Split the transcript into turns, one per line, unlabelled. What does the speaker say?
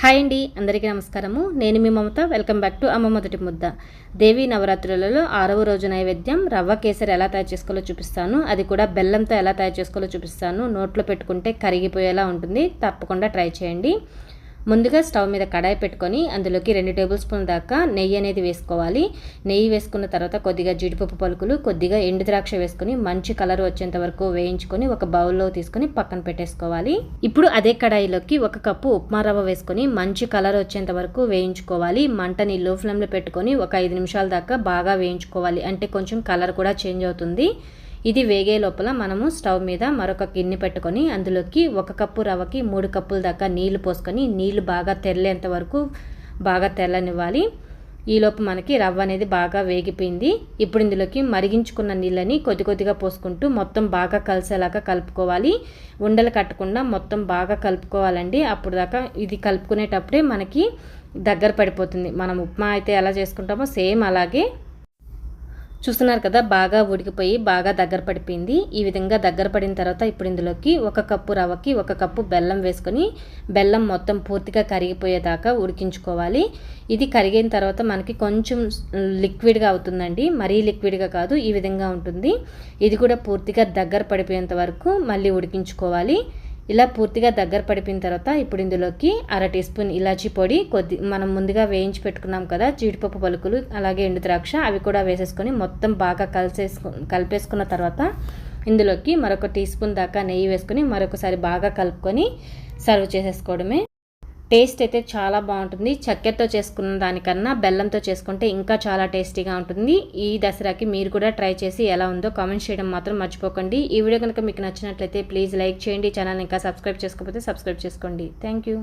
Hi అండి అందరికీ నమస్కారము. నేను మీ మమత వెల్కమ్ బ్యాక్ టు అమ్మ మొదటి ముద్ద. దేవి నవరాత్రులలో ఆరవ రోజు నైవేద్యం రవ్వ కేసరి ఎలా తయారు చేసుకోవాలో చూపిస్తాను. అది కూడా బెల్లంతో ఎలా తయారు చేసుకోవాలో చూపిస్తాను. నోట్లో పెట్టుకుంటే కరిగిపోయేలా ఉంటుంది. తప్పకుండా ట్రై చేయండి. ముందుగా స్టవ్ మీద కడాయి పెట్టుకొని అందులోకి రెండు టేబుల్ స్పూన్ దాకా నెయ్యి అనేది వేసుకోవాలి. నెయ్యి వేసుకున్న తర్వాత కొద్దిగా జీడిపప్పు పలుకులు కొద్దిగా ఎండు ద్రాక్ష వేసుకొని మంచి కలర్ వచ్చేంత వరకు వేయించుకొని ఒక బౌల్లో తీసుకొని పక్కన పెట్టేసుకోవాలి. ఇప్పుడు అదే కడాయిలోకి ఒక కప్పు ఉప్మా రవ్వ వేసుకొని మంచి కలర్ వచ్చేంత వరకు వేయించుకోవాలి. మంటని లో ఫ్లేమ్లో పెట్టుకొని ఒక ఐదు నిమిషాల దాకా బాగా వేయించుకోవాలి. అంటే కొంచెం కలర్ కూడా చేంజ్ అవుతుంది. ఇది వేగే లోపల మనము స్టవ్ మీద మరొక గిన్నె పెట్టుకొని అందులోకి ఒక కప్పు రవ్వకి మూడు కప్పుల దాకా నీళ్ళు పోసుకొని నీళ్ళు బాగా తెల్లేంత వరకు బాగా తెల్లనివ్వాలి ఈలోపు మనకి రవ్వ అనేది బాగా వేగిపోయింది. ఇప్పుడు ఇందులోకి మరిగించుకున్న నీళ్ళని కొద్ది కొద్దిగా పోసుకుంటూ మొత్తం బాగా కలిసేలాగా కలుపుకోవాలి. ఉండలు కట్టకుండా మొత్తం బాగా కలుపుకోవాలండి. అప్పుడు దాకా ఇది కలుపుకునేటప్పుడే మనకి దగ్గర పడిపోతుంది. మనం ఉప్మా అయితే ఎలా చేసుకుంటామో సేమ్ అలాగే చూస్తున్నారు కదా బాగా ఉడికిపోయి బాగా దగ్గర పడిపోయింది. ఈ విధంగా దగ్గర పడిన తర్వాత ఇప్పుడు ఇందులోకి ఒక కప్పు రవ్వకి ఒక కప్పు బెల్లం వేసుకొని బెల్లం మొత్తం పూర్తిగా కరిగిపోయేదాకా ఉడికించుకోవాలి. ఇది కరిగిన తర్వాత మనకి కొంచెం లిక్విడ్గా అవుతుందండి. మరీ లిక్విడ్గా కాదు ఈ విధంగా ఉంటుంది. ఇది కూడా పూర్తిగా దగ్గర పడిపోయేంత వరకు మళ్ళీ ఉడికించుకోవాలి. ఇలా పూర్తిగా దగ్గర పడిపోయిన తర్వాత ఇప్పుడు ఇందులోకి అర టీ స్పూన్ ఇలాచీ పొడి కొద్ది మనం ముందుగా వేయించి పెట్టుకున్నాం కదా జీడిపప్పు పలుకులు అలాగే ఎండు ద్రాక్ష అవి కూడా వేసేసుకొని మొత్తం బాగా కలిసేసుకు కలిపేసుకున్న తర్వాత ఇందులోకి మరొక టీ స్పూన్ దాకా నెయ్యి వేసుకొని మరొకసారి బాగా కలుపుకొని సర్వ్ చేసేసుకోవడమే టేస్ట్ అయితే చాలా బాగుంటుంది. చక్కెరతో చేసుకున్న దానికన్నా బెల్లంతో చేసుకుంటే ఇంకా చాలా టేస్టీగా ఉంటుంది. ఈ దసరాకి మీరు కూడా ట్రై చేసి ఎలా ఉందో కామెంట్ చేయడం మాత్రం మర్చిపోకండి. ఈ వీడియో కనుక మీకు నచ్చినట్లయితే ప్లీజ్ లైక్ చేయండి. ఛానల్ ఇంకా సబ్స్క్రైబ్ చేసుకోకపోతే సబ్స్క్రైబ్ చేసుకోండి. Thank you.